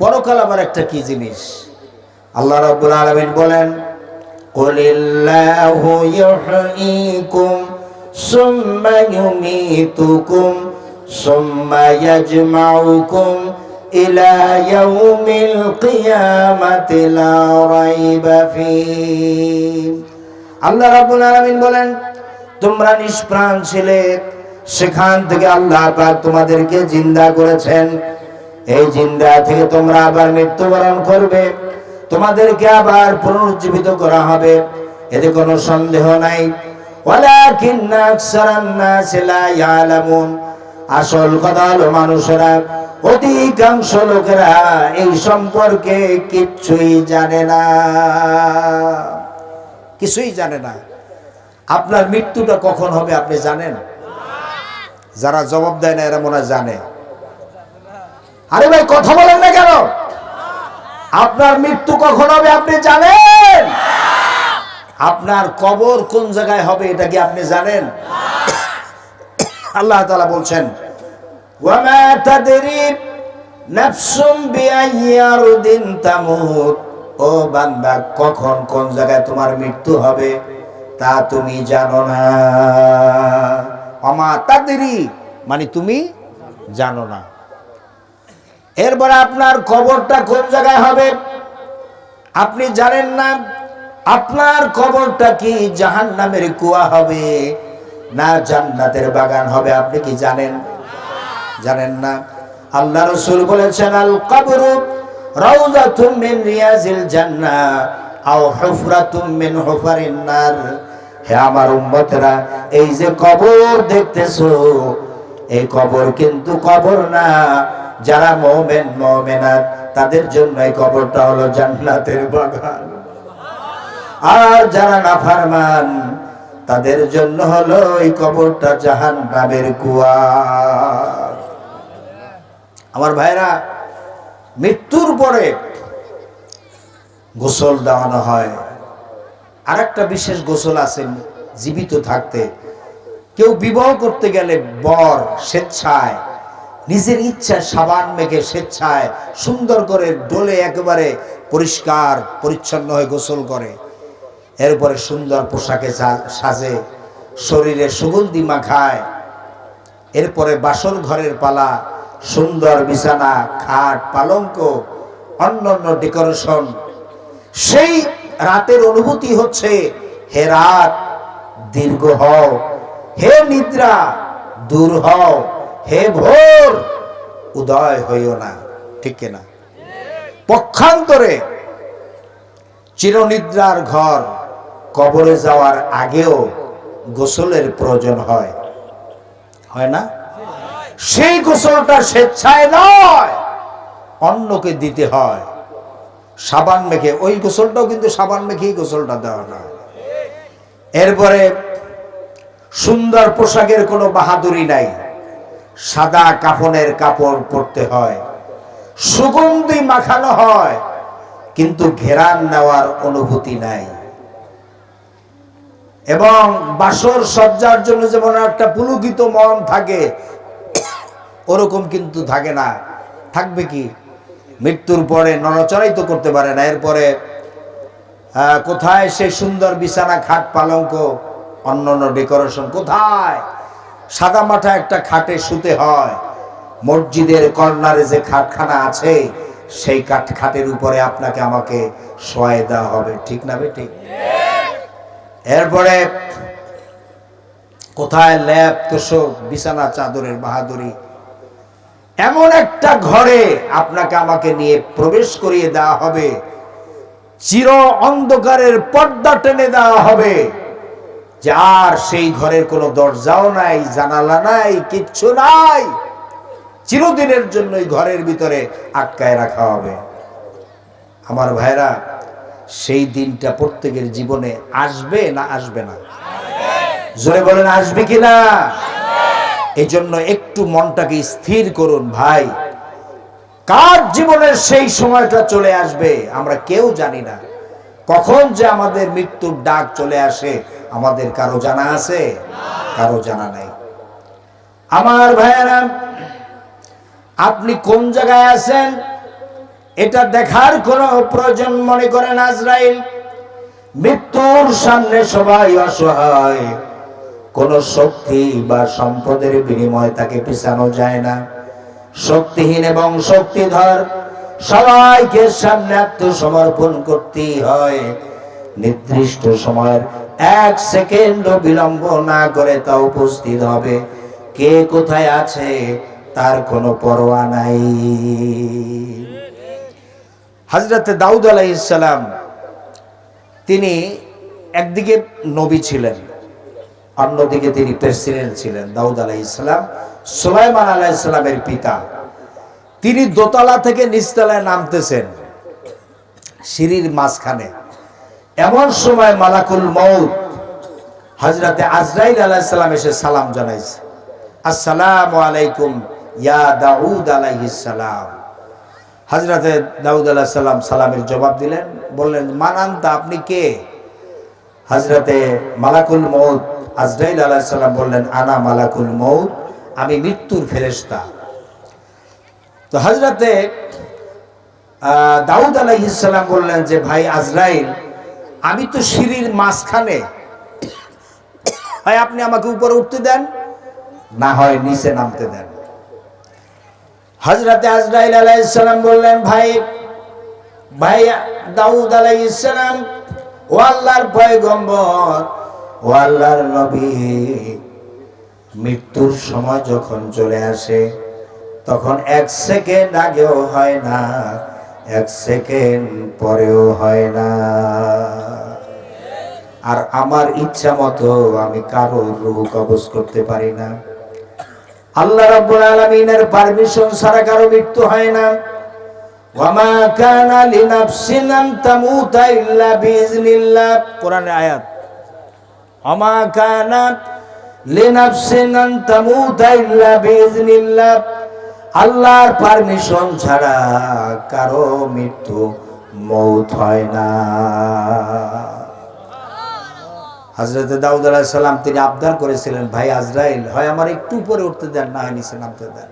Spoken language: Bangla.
পরকাল আবার একটা কি জিনিস? আল্লাহ রাব্বুল আলামিন বলেন, কুলিল্লাহু ইউহয়িকুম সুম্মা ইউমীতুকুম সুম্মা ইয়াজমাউকুম ইলা ইয়াউমিল কিয়ামাতি লা রাইবা ফীহ। আল্লাহ রাব্বুল আলামিন বলেন, তোমরা নিষ্প্রাণ ছিলে, সেখান থেকে আল্লাহ পাক তোমাদেরকে জিন্দা করেছেন। এই জিন্দা থেকে তোমরা আবার মৃত্যুবরণ করবে। তোমাদেরকে আবার পুনরুজ্জীবিত করা হবে। এতে কোনো সন্দেহ নাই। আসল কথা হলো মানুষেরা, অধিকাংশ লোকেরা এই সম্পর্কে কিছুই জানে না। কিছুই জানে না। আপনার মৃত্যুটা কখন হবে আপনি জানেন? যারা জবাব দেয় না এরা মনে জানে। আরে ভাই, কথা বলেন না কেন? আপনার মৃত্যু কখন হবে আপনি জানেন? আপনার কবর কোন জায়গায় হবে এটা কি আপনি জানেন? আল্লাহ তাআলা বলছেন ও বান্দা, কখন কোন জায়গায় তোমার মৃত্যু হবে তা তুমি জানো না। অমা তাদেরই মানে তুমি জানো না। এরপরে আপনার কবরটা কোন জায়গায় হবে? আপনি জানেন না, আপনার কবরটা কি জাহান নামের কুয়া হবে না জান্নাতের বাগান হবে? আপনি কি জানেন? জানেন না। আল্লাহ রসুল বলেছেন আল কবরু রাউজাতুম মিন রিয়াজিল জান্নাহ আও হুফরাতুম মিন হুফারিন নার। হে আমার উম্মতেরা, এই যে কবর দেখতেছো, এই কবর কিন্তু কবর না যারা মুমিন, মুমিনাত, তাদের জন্য এই কবরটা হলো জান্নাতের বাগান। আর যারা নাফারমান, তাদের জন্য হলো এই কবরটা জাহান্নামের কুয়া আমার ভাইরা, মৃত্যুর পরে গোসল দেওয়ানো হয়। আর একটা বিশেষ গোসল আছে, জীবিত থাকতে। কেউ বিবাহ করতে গেলে বর স্বেচ্ছায় নিজের ইচ্ছা সাবান মেখে স্বেচ্ছায় সুন্দর করে ডোলে একেবারে পরিষ্কার, পরিচ্ছন্ন হয়ে গোসল করে। এরপরে সুন্দর পোশাকে সাজে শরীরে সুগন্ধি মাখায়। এরপরে বাসন ঘরের পালা, সুন্দর বিছানা, খাট, পালঙ্ক, অন্যান্য ডেকোরেশন। সেই রাতের অনুভূতি হচ্ছে, হে রাত, দীর্ঘ হও, হে নিদ্রা, দূর হও। হে ভোর, উদয় হইও না, ঠিক না পক্ষান্তরে চিরনিদ্রার ঘর কবরে যাওয়ার আগেও গোসলের প্রয়োজন হয়। হয় না? সেই গোসলটা স্বেচ্ছায় নয়, অন্যকে দিতে হয়। সাবান মেখে, ওই গোসলটাও কিন্তু সাবান মেখেই গোসলটা দেওয়া না এরপরে সুন্দর পোশাকের কোনো বাহাদুরি নাই। সাদা কাফনের কাপড় পরতে হয়। সুগন্ধি মাখানো হয়, কিন্তু ঘেরান নেওয়ার অনুভূতি নাই। এবং বাসর সজ্জার জন্য যেমন একটা পুলকিত মন থাকে, ওরকম কিন্তু থাকে না। থাকবে কি? মৃত্যুর পরে নড়াচড়াই তো করতে পারে না। এরপরে কোথায় সে সুন্দর বিছানা খাট পালঙ্ক, অন্যান্য ডেকোরেশন কোথায়? সাদা মাঠা একটা খাটে শুতে হয়। মসজিদের কর্নারে যে খাটখানা আছে, সেই কাঠ খাটের উপরে আপনাকে আমাকে শোয়াই দেওয়া হবে। ঠিক না বে ঠিক এরপরে কোথায় ল্যাপ তোষক, বিছানা, চাদরের বাহাদুরি? এমন একটা ঘরে আপনাকে আমাকে নিয়ে প্রবেশ করিয়ে দেওয়া হবে। চির অন্ধকারের পর্দা টেনে দেওয়া হবে। যে আর সেই ঘরের কোনো দরজাও নাই, জানালা নাই, কিচ্ছু নাই। চিরদিনের জন্য ঘরের ভিতরে আটকায় রাখা হবে। আমার ভাইরা সেই দিনটা প্রত্যেকের জীবনে আসবে না আসবে না? জোরে বলেন, আসবে কি না? এই জন্য একটু মনটাকে স্থির করুন ভাই। কার জীবনের সেই সময়টা চলে আসবে আমরা কেউ জানি না। কখন যে আমাদের মৃত্যুর ডাক চলে আসে আমাদের কারও জানা আছে? কারও জানা নাই। আমার ভাইয়েরা, আপনি কোন জায়গায় আছেন? এটা দেখার কোনো প্রয়োজন মনে করেন আজরাইল। মৃত্যুর সামনে সবাই অসহায়। কোন শক্তি বা সম্পদের বিনিময়ে তাকে পিছানো যায় না। শক্তিহীন এবং শক্তিধর, সবাইকে সামনে আত্মসমর্পণ করতেই হয়। নির্দিষ্ট সময়ের এক সেকেন্ড বিলম্ব না করে তা উপস্থিত হবে। কে কোথায় আছে তার কোনো পরোয়া নাই। হজরত দাউদ আলাইসালাম তিনি একদিকে নবী ছিলেন, অন্যদিকে তিনি প্রেসিডেন্ট ছিলেন, দাউদ আলাইসালাম সুলাইমান আলাইসালামের পিতা। তিনি দোতলা থেকে নিচতলায় নামতেছেন, সিঁড়ির মাঝখানে। এমন সময় মালাকুল মৌত হজরতে আজরাইল আলাইসালাম এসে সালাম জানাইছে। আসসালাম আলাইকুম, ইয়া দাউদ আলাইহিস সালাম। হজরতে দাউদ আলাহ সাল্লাম সালামের জবাব দিলেন, বললেন, মানান্তা, আপনি কে? হজরতে মালাকুল মৌত আজরাইল আলাহ বললেন, আনা মালাকুল মৌত আমি মৃত্যুর ফেরেস্তা তো হজরতে দাউদ আলাইহিসাল্লাম বললেন যে, ভাই আজরাইল আমি তো সিঁড়ির মাঝখানে। হয় আপনি আমাকে উপরে উঠতে দেন, না হয় নিচে নামতে দেন। হজরতে আজরাইল আলাইসালাম বললেন, ভাই ভাই দাউদ আলাইসালাম ও আল্লাহর পয়গম্বর, ও আল্লাহর নবী, মৃত্যুর সময় যখন চলে আসে, তখন এক সেকেন্ড আগেও হয় না এক সেকেন্ড পরেও হয় না। আর আমার ইচ্ছা মতো আমি কারও রূহ কবজ করতে পারি না। আল্লাহ রাব্বুল আলামিনের পারমিশন ছাড়া কারও মৃত্যু হয় না। ওয়ামা কানা লিনাফসিন আন তামুতা ইল্লা বিইজনিল্লাহ কোরআনের আয়াত, ওয়ামা কানা লিনাফসিন আন তামুতা ইল্লা বিইজনিল্লাহ আল্লাহর পারমিশন ছাড়া কারও মৃত্যু মৌত হয় না। হজরত দাউদ আলাহ সাল্লাম তিনি আবদার করেছিলেন, ভাই আজরাইল, হয় আমার একটু উপরে উঠতে দেন, না হয় নিচে নামতে দেন।